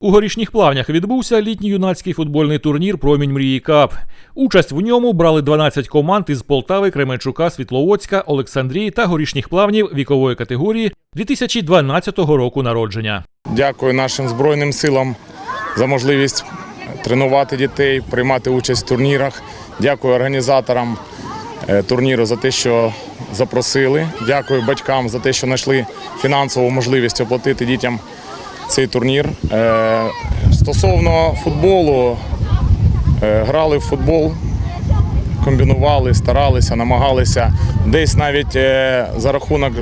У горішніх плавнях відбувся літній юнацький футбольний турнір Промінь мрії Кап. Участь в ньому брали 12 команд із Полтави, Кременчука, Світловодська, Олександрії та горішніх плавнів вікової категорії 2012 року народження. Дякую нашим Збройним силам за можливість тренувати дітей, приймати участь в турнірах. Дякую організаторам е, турніру за те, що запросили. Дякую батькам за те, що знайшли фінансову можливість оплатити дітям цей турнір. Е, Стосовно футболу, е, грали в футбол, комбінували, старалися, намагалися. Десь навіть е, за рахунок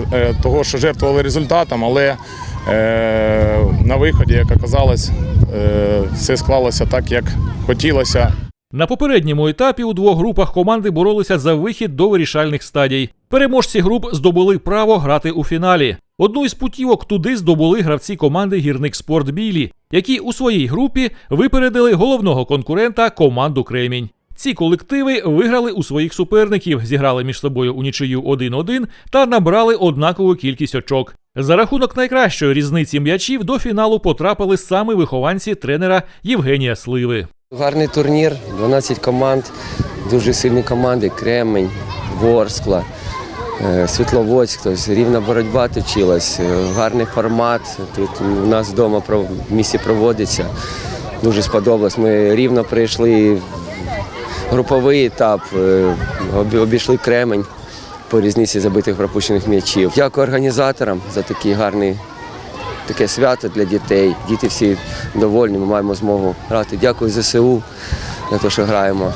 того, що жертвували результатом, але на виході, як оказалось, все склалося так, як хотілося. На попередньому етапі у двох групах команди боролися за вихід до вирішальних стадій. Переможці груп здобули право грати у фіналі. Одну із путівок туди здобули гравці команди Гірник Спорт Білі, які у своїй групі випередили головного конкурента команду Кремінь. Ці колективи виграли у своїх суперників, зіграли між собою у нічию 1-1 та набрали однакову кількість очок. За рахунок найкращої різниці м'ячів до фіналу потрапили саме вихованці тренера Євгенія Сливи. Гарний турнір, 12 команд, дуже сильні команди. Кремень, Ворскла, Світловодськ, тобто рівна боротьба точилась, е, гарний формат. Тут у нас вдома в місті проводиться. Дуже сподобалось. Ми рівно прийшли груповий етап, е, обійшли Кремень по різниці забитих пропущених м'ячів. Дякую організаторам за такий гарний таке свято для дітей. Діти всі довольні, ми маємо змогу грати. Дякую ЗСУ за те, що граємо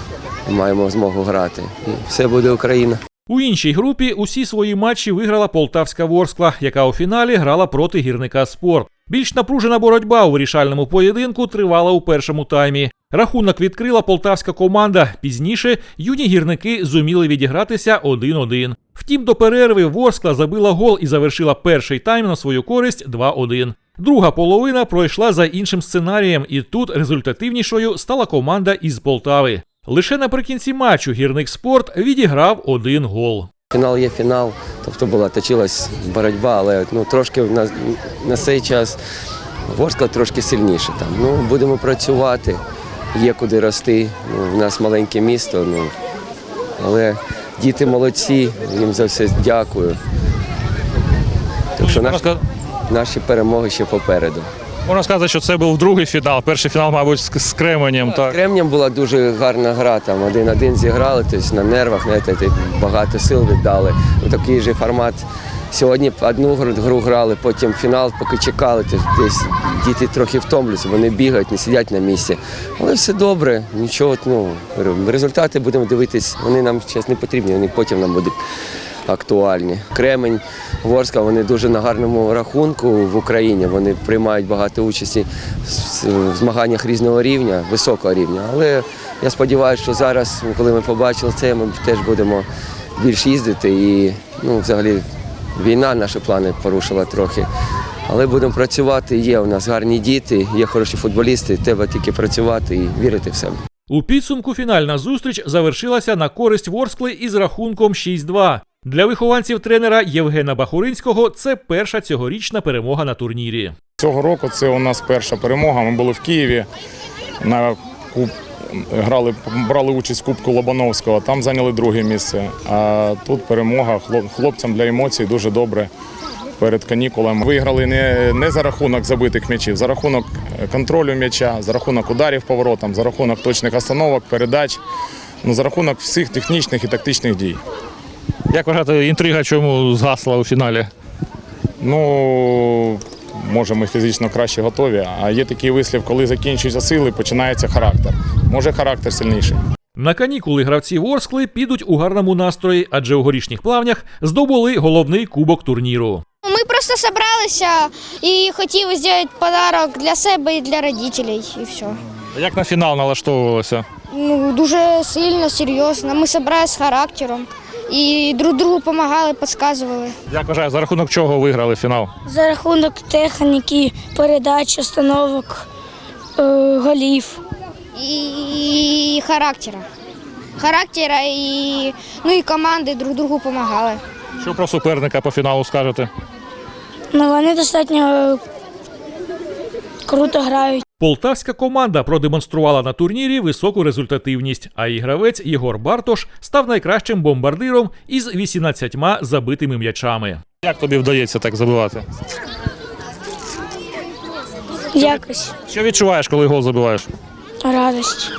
маємо змогу грати. І все буде Україна. У іншій групі усі свої матчі виграла Полтавська Ворскла, яка у фіналі грала проти гірника Спорт. Більш напружена боротьба у вирішальному поєдинку тривала у першому таймі. Рахунок відкрила полтавська команда. Пізніше юні гірники зуміли відігратися 1-1. Втім, до перерви Ворскла забила гол і завершила перший тайм на свою користь 2-1. Друга половина пройшла за іншим сценарієм, і тут результативнішою стала команда із Полтави. Лише наприкінці матчу гірник спорт відіграв один гол. Фінал є фінал, тобто була точилась боротьба, але ну, трошки на, на цей час Ворскла трошки сильніше. Там. Ну, будемо працювати, є куди рости. Ну, у нас маленьке місто, ну, але діти молодці, їм за все дякую. Так що наші, наші перемоги ще попереду. Можна сказати, що це був другий фінал. Перший фінал, мабуть, з, з Кременем. З Так. Кремнем була дуже гарна гра, там один-один зіграли, тобто на нервах, знаєте, багато сил віддали. Ну, такий же формат. Сьогодні одну гру, грали, потім фінал, поки чекали, то десь діти трохи втомлюються, вони бігають, не сидять на місці. Але все добре, нічого, ну, результати будемо дивитись, вони нам зараз не потрібні, вони потім нам будуть актуальні. Кремень, Ворська, вони дуже на гарному рахунку в Україні. Вони приймають багато участі в змаганнях різного рівня, високого рівня. Але я сподіваюся, що зараз, коли ми побачили це, ми теж будемо більш їздити. І ну, взагалі війна наші плани порушила трохи. Але будемо працювати. Є у нас гарні діти, є хороші футболісти. Треба тільки працювати і вірити в себе. У підсумку фінальна зустріч завершилася на користь Ворскли із рахунком 6-2. Для вихованців тренера Євгена Бахуринського це перша цьогорічна перемога на турнірі. Цього року це у нас перша перемога. Ми були в Києві на куб. Грали, брали участь в Кубку Лобановського, там зайняли друге місце. А тут перемога хлопцям для емоцій дуже добре перед канікулами. Виграли не, не за рахунок забитих м'ячів, за рахунок контролю м'яча, за рахунок ударів по воротам, за рахунок точних остановок, передач, ну, за рахунок всіх технічних і тактичних дій. Як вважаєте, інтрига чому згасла у фіналі? Ну, може, ми фізично краще готові, а є такий вислів, коли закінчуються сили, починається характер. Може, характер сильніший. На канікули гравці Ворскли підуть у гарному настрої, адже у горішніх плавнях здобули головний кубок турніру. Ми просто зібралися і хотіли зробити подарок для себе і для батьків, і все. Як на фінал налаштовувалося? Ну, дуже сильно, серйозно. Ми зібралися з характером і друг другу допомагали, підказували. Як вважаєте, за рахунок чого виграли фінал? За рахунок техніки, передач, остановок, е, голів. І характера. Характера і, ну, і команди друг другу допомагали. Що про суперника по фіналу скажете? Ну, вони достатньо круто грають. Полтавська команда продемонструвала на турнірі високу результативність, а її гравець Єгор Бартош став найкращим бомбардиром із 18 забитими м'ячами. Як тобі вдається так забивати? Якось Що відчуваєш, коли гол забиваєш? радость.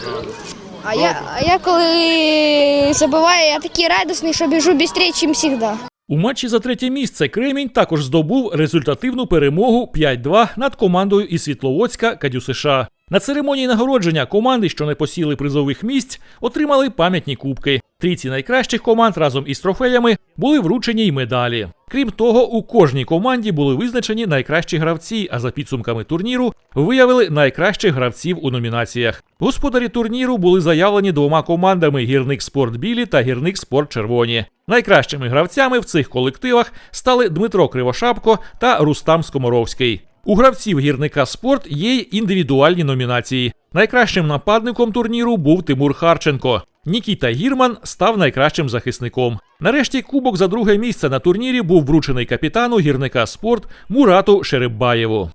А я, а я коли забиваю, я такий радісний, що біжу швидше, ніж завжди. У матчі за третє місце Кремінь також здобув результативну перемогу 5-2 над командою із Світловодська Кадю США. На церемонії нагородження команди, що не посіли призових місць, отримали пам'ятні кубки. Трійці найкращих команд разом із трофеями були вручені й медалі. Крім того, у кожній команді були визначені найкращі гравці, а за підсумками турніру виявили найкращих гравців у номінаціях. Господарі турніру були заявлені двома командами Гірник Спорт Білі та Гірник Спорт Червоні. Найкращими гравцями в цих колективах стали Дмитро Кривошапко та Рустам Скоморовський. У гравців гірника спорт є й індивідуальні номінації. Найкращим нападником турніру був Тимур Харченко. Нікіта Гірман став найкращим захисником. Нарешті кубок за друге місце на турнірі був вручений капітану гірника спорт Мурату Шеребаєву.